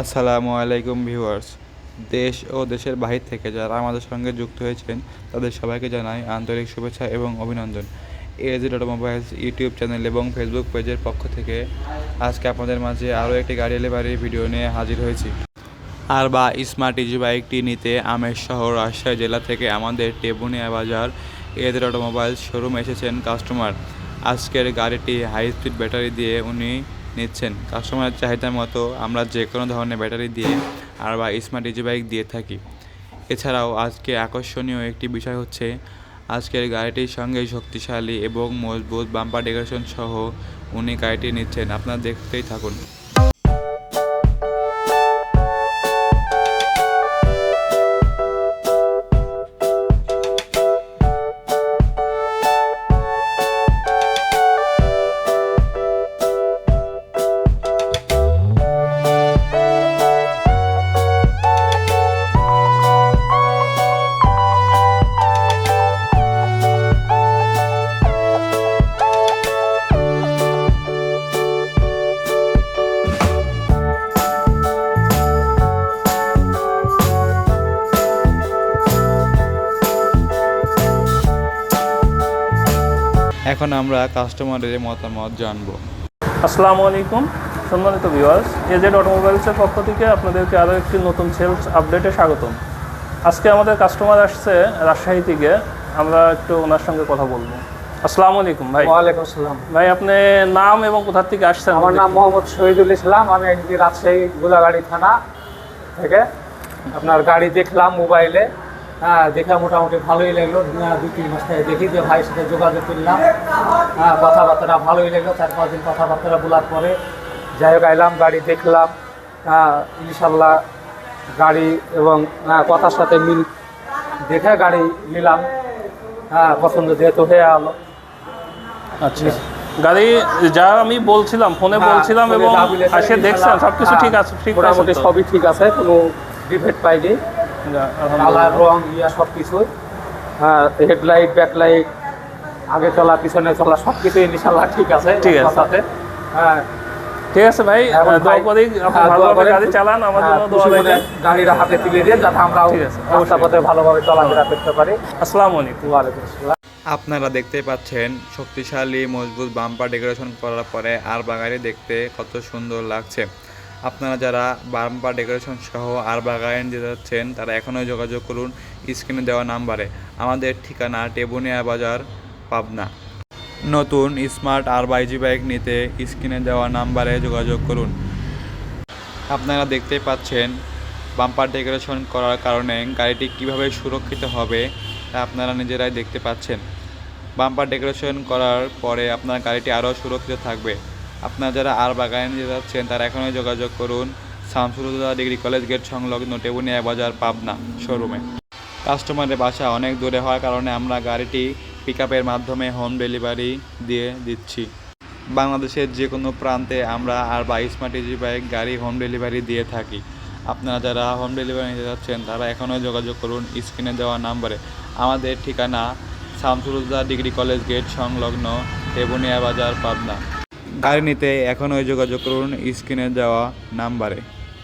আসসালামু আলাইকুম ভিউয়ার্স। দেশ ও দেশের বাহির থেকে যারা আমাদের সঙ্গে যুক্ত হয়েছেন, তাদের সবাইকে জানাই আন্তরিক শুভেচ্ছা এবং অভিনন্দন। এজি অটোমোবাইলস ইউটিউব চ্যানেল এবং ফেসবুক পেজের পক্ষ থেকে আজকে আপনাদের মাঝে আরও একটি গাড়ি ডেলিভারি ভিডিও নিয়ে হাজির হয়েছি। আর বা স্মার্ট ইজি বাইকটি নিতে আমের শহর, রাজশাহী জেলা থেকে আমাদের টেবুনিয়া বাজার এদের অটোমোবাইলস শোরুম এসেছেন কাস্টমার আজকের গাড়িটি হাই স্পিড ব্যাটারি দিয়ে উনি নিচ্ছেন। কাস্টমারের চাহিদা মতো আমরা যে কোনো ধরনের ব্যাটারি দিয়ে আর বা স্মার্ট ইজি বাইক দিয়ে থাকি। এছাড়াও আজকে আকর্ষণীয় একটি বিষয় হচ্ছে, আজকের গাড়িটির সঙ্গে শক্তিশালী এবং মজবুত বাম্পার ডেকোরেশন সহ উনি গাড়িটি নিচ্ছেন। আপনারা দেখতেই থাকুন। এখন আমরা কাস্টমারের মতামত জানব। আসসালামু আলাইকুম সম্মানিত ভিউয়ার্স এজেড অটোমোবাইলসের পক্ষ থেকে আপনাদেরকে আরও একটি নতুন সেলস আপডেটে স্বাগতম। আজকে আমাদের কাস্টমার আসছে রাজশাহী থেকে আমরা একটু ওনার সঙ্গে কথা বলব। আসসালামু আলাইকুম ভাই। ওয়ালাইকুম আসসালাম। ভাই আপনি নাম এবং কোথা থেকে আসছেন? আমার নাম মোহাম্মদ শহীদুল ইসলাম আমি একদিন রাজশাহী গোলাগাড়ি থানা থেকে আপনার গাড়ি দেখলাম মোবাইলে। দেখে মোটামুটি ভালোই লাগল। দুই তিন মাস থেকে দেখি যে ভাইয়ের সাথে যোগাযোগ করলাম। হ্যাঁ কথাবার্তা ভালোই লাগল। চার পাঁচ দিন কথাবার্তা বলার পরে যাই হোক আইলাম গাড়ি দেখলাম। হ্যাঁ ইনশাল্লাহ গাড়ি এবং আহ, কথার সাথে মিল দেখে গাড়ি নিলাম। হ্যাঁ পছন্দ যেহেতু হয়ে গেলো আচ্ছা। গাড়ি যা আমি বলছিলাম ফোনে হ্যাঁ, বলছিলাম এবং আসে দেখছেন ইনশাল্লাহ, সব কিছু হ্যাঁ, ঠিক আছে ঠিক আছে মোটামুটি সবই ঠিক আছে কোনো ডিফেক্ট পাইনি। কালার রং ইয়া সব কিছুই হ্যাঁ হেডলাইট ব্যাকলাইট আগে চলা পিছনে চলা সব কিছুই ইনশাল্লাহ ঠিক আছে ঠিক আছে। হ্যাঁ। ঠিক আছে ভাই দোয়া করি আপনি হ্যাঁ, ভালোভাবে গাড়ি চালান আমার জন্য দোয়া খুশি গাড়িটা হাতে তুলে দিয়ে যাতে আমরাও ঠিক আছে, রাস্তা ভালোভাবে চলাফেরা করতে পারি। আসসালামু আলাইকুম। ওয়ালাইকুম আসসালাম। আপনারা দেখতে পাচ্ছেন শক্তিশালী মজবুত বাম্পার ডেকোরেশন করার পরে আর বাগানে দেখতে কত সুন্দর লাগছে। আপনারা যারা বাম্পার ডেকোরেশন সহ আর বাগান দিতে যাচ্ছেন, তারা এখনই যোগাযোগ করুন, স্ক্রিনে দেওয়া নাম্বারে। আমাদের ঠিকানা টেবুনিয়া বাজার, পাবনা। নতুন স্মার্ট আর বাইজি বাইক নিতে স্ক্রিনে দেওয়া নাম্বারে যোগাযোগ করুন। আপনারা দেখতে পাচ্ছেন, বাম্পার ডেকোরেশন করার কারণে গাড়িটি কীভাবে সুরক্ষিত হবে, তা আপনারা নিজেরাই দেখতে পাচ্ছেন। বাম্পার ডেকোরেশন করার পরে আপনার গাড়িটি আরও সুরক্ষিত থাকবে। আপনারা যারা আর বাগানে নিতে যাচ্ছেন, তারা এখনই যোগাযোগ করুন। শামসুলুল্লাহ ডিগ্রি কলেজ গেট সংলগ্ন টেবুনিয়া বাজার পাবনা শোরুমে। কাস্টমারের বাসা অনেক দূরে হওয়ার কারণে আমরা গাড়িটি পিক মাধ্যমে হোম ডেলিভারি দিয়ে দিচ্ছি। বাংলাদেশের যে কোনো প্রান্তে আমরা আর বা স্মার্ট ইজি বাইক গাড়ি হোম ডেলিভারি দিয়ে থাকি। আপনারা যারা হোম ডেলিভারি নিতে যাচ্ছেন, তারা এখনও যোগাযোগ করুন স্ক্রিনে দেওয়া নাম্বারে। আমাদের ঠিকানা শামসুলুদ্দা ডিগ্রি কলেজ গেট সংলগ্ন টেবুনিয়া বাজার পাবনা। গাড়ি নিতে এখনই যোগাযোগ করুন স্ক্রিনে দেওয়া নাম্বারে।